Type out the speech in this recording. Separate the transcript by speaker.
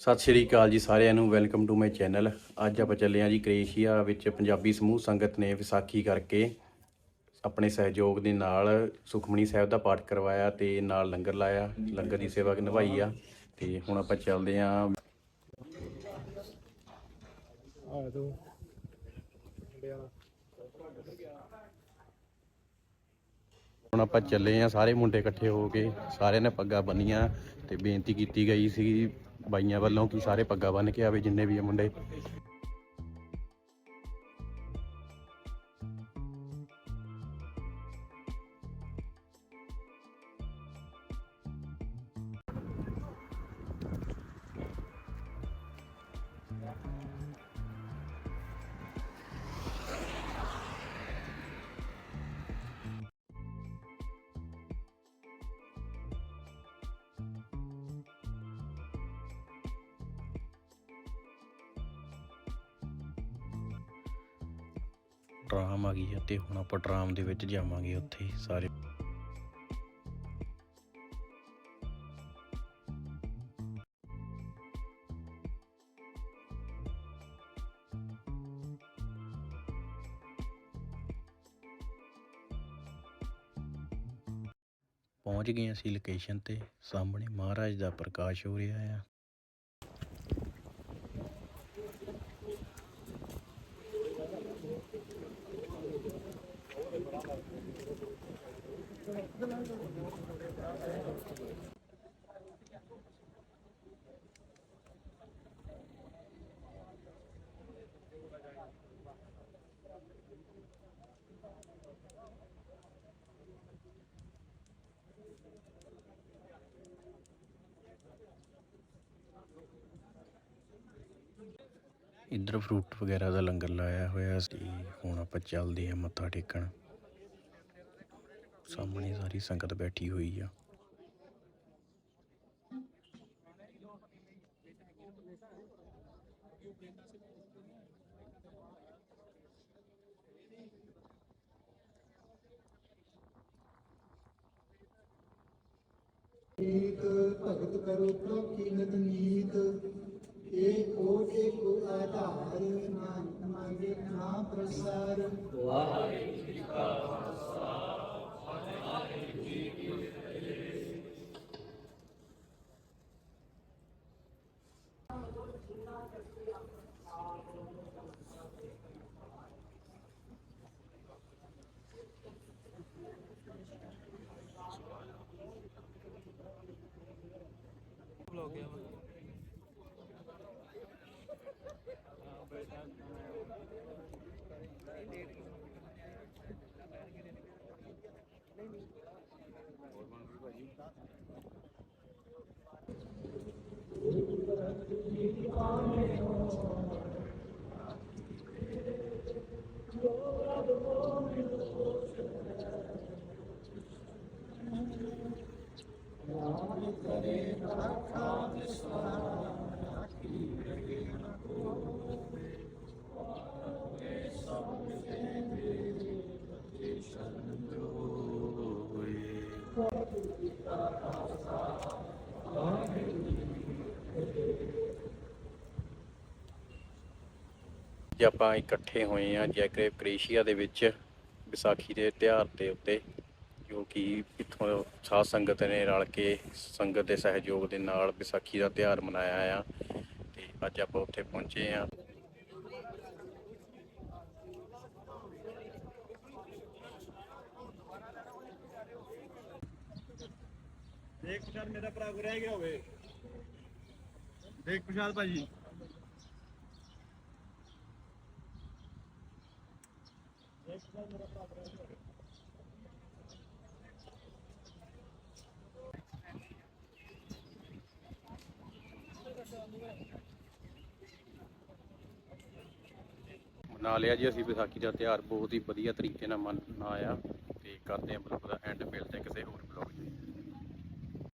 Speaker 1: ਸਤਿ ਸ਼੍ਰੀ ਅਕਾਲ ਜੀ ਸਾਰਿਆਂ ਨੂੰ, ਵੈਲਕਮ ਟੂ ਮਾਈ ਚੈਨਲ। ਅੱਜ ਆਪਾਂ ਚੱਲੇ ਹਾਂ ਜੀ ਕ੍ਰੇਸ਼ੀਆ ਵਿੱਚ ਪੰਜਾਬੀ ਸਮੂਹ ਸੰਗਤ ਨੇ ਵਿਸਾਖੀ ਕਰਕੇ ਆਪਣੇ ਸਹਿਯੋਗ ਦੇ ਨਾਲ ਸੁਖਮਨੀ ਸਾਹਿਬ ਦਾ ਪਾਠ ਕਰਵਾਇਆ ਤੇ ਨਾਲ ਲੰਗਰ ਲਾਇਆ, ਲੰਗਰ ਦੀ ਸੇਵਾ ਨਿਭਾਈ ਆ ਤੇ ਹੁਣ ਆਪਾਂ ਚੱਲਦੇ ਹਾਂ।
Speaker 2: ਆ ਤੂੰ
Speaker 1: ਹੁਣ ਆਪਾਂ ਚੱਲੇ ਆ ਸਾਰੇ ਮੁੰਡੇ ਇਕੱਠੇ ਹੋ ਕੇ ਸਾਰਿਆਂ ਨੇ ਪੱਗਾਂ ਬੰਨੀਆਂ ਤੇ ਬੇਨਤੀ ਕੀਤੀ ਗਈ ਸੀ ਬਾਈਆਂ ਵੱਲੋਂ ਕਿ ਸਾਰੇ ਪੱਗਾਂ ਬੰਨ ਕੇ ਆਵੇ ਜਿੰਨੇ ਵੀ ਆ ਮੁੰਡੇ। ਟਰਾਮ ਆ ਗਈ ਆ ਤੇ ਹੁਣ ਆਪਾਂ ਟਰਾਮ ਦੇ ਵਿੱਚ ਜਾਵਾਂਗੇ ਉੱਥੇ ਸਾਰੇ। ਪਹੁੰਚ ਗਏ ਅਸੀਂ ਲੋਕੇਸ਼ਨ ਤੇ, ਸਾਹਮਣੇ ਮਹਾਰਾਜ ਦਾ ਪ੍ਰਕਾਸ਼ ਹੋ ਰਿਹਾ ਆ। ਇੱਧਰ ਫਰੂਟ ਵਗੈਰਾ ਦਾ ਲੰਗਰ ਲਾਇਆ ਹੋਇਆ ਸੀ ਹੁਣ ਆਪਾਂ ਚੱਲਦੇ ਹਾਂ ਮੱਥਾ ਟੇਕਣ। ਸਾਹਮਣੇ ਸਾਰੀ ਸੰਗਤ ਬੈਠੀ ਹੋਈ ਆ।
Speaker 3: ਨੀਤ ਭਗਤ ਕਰੋ ਪ੍ਰਭ ਕੀਨਤ ਨੀਤ। ਏਕ ਓਟ ਏਕ ਆਧਾਰ ਨਾਨਕ ਮੰਗੇ ਨਾ ਪ੍ਰਸਾਰ।
Speaker 1: ब्लॉग हो गया Thank you. ਜੇ ਆਪਾਂ ਇਕੱਠੇ ਹੋਏ ਆ ਜੈਕਰੇ ਕ੍ਰੇਸ਼ੀਆ ਦੇ ਵਿੱਚ ਵਿਸਾਖੀ ਦੇ ਤਿਉਹਾਰ ਦੇ ਉੱਤੇ, ਜੋ ਕਿ ਇੱਥੋਂ ਸਾਧ ਸੰਗਤ ਨੇ ਰਲ ਕੇ ਸੰਗਤ ਦੇ ਸਹਿਯੋਗ ਦੇ ਨਾਲ ਵਿਸਾਖੀ ਦਾ ਤਿਉਹਾਰ ਮਨਾਇਆ ਆ, ਤੇ ਅੱਜ ਆਪਾਂ ਉੱਥੇ ਪਹੁੰਚੇ ਆ
Speaker 2: ਦੇਖ ਪ੍ਰਸ਼ਾਦ ਮੇਰਾ ਭਰਾ ਕੋ ਰਹਿ ਗਿਆ ਹੋਵੇ। ਦੇਖ ਪ੍ਰਸ਼ਾਦ ਭਾਜੀ।
Speaker 1: ਮਨਾ ਲਿਆ ਜੀ ਅਸੀਂ ਵਿਸਾਖੀ ਦਾ ਤਿਉਹਾਰ, ਬਹੁਤ ਹੀ ਵਧੀਆ ਤਰੀਕੇ ਨਾਲ ਮਨਾਇਆ ਤੇ ਕਰਦੇ ਹਾਂ ਬਲੌਗ ਦਾ ਐਂਡ ਮਿਲਦੇ ਹਾਂ ਕਿਸੇ ਹੋਰ ਬਲੌਗ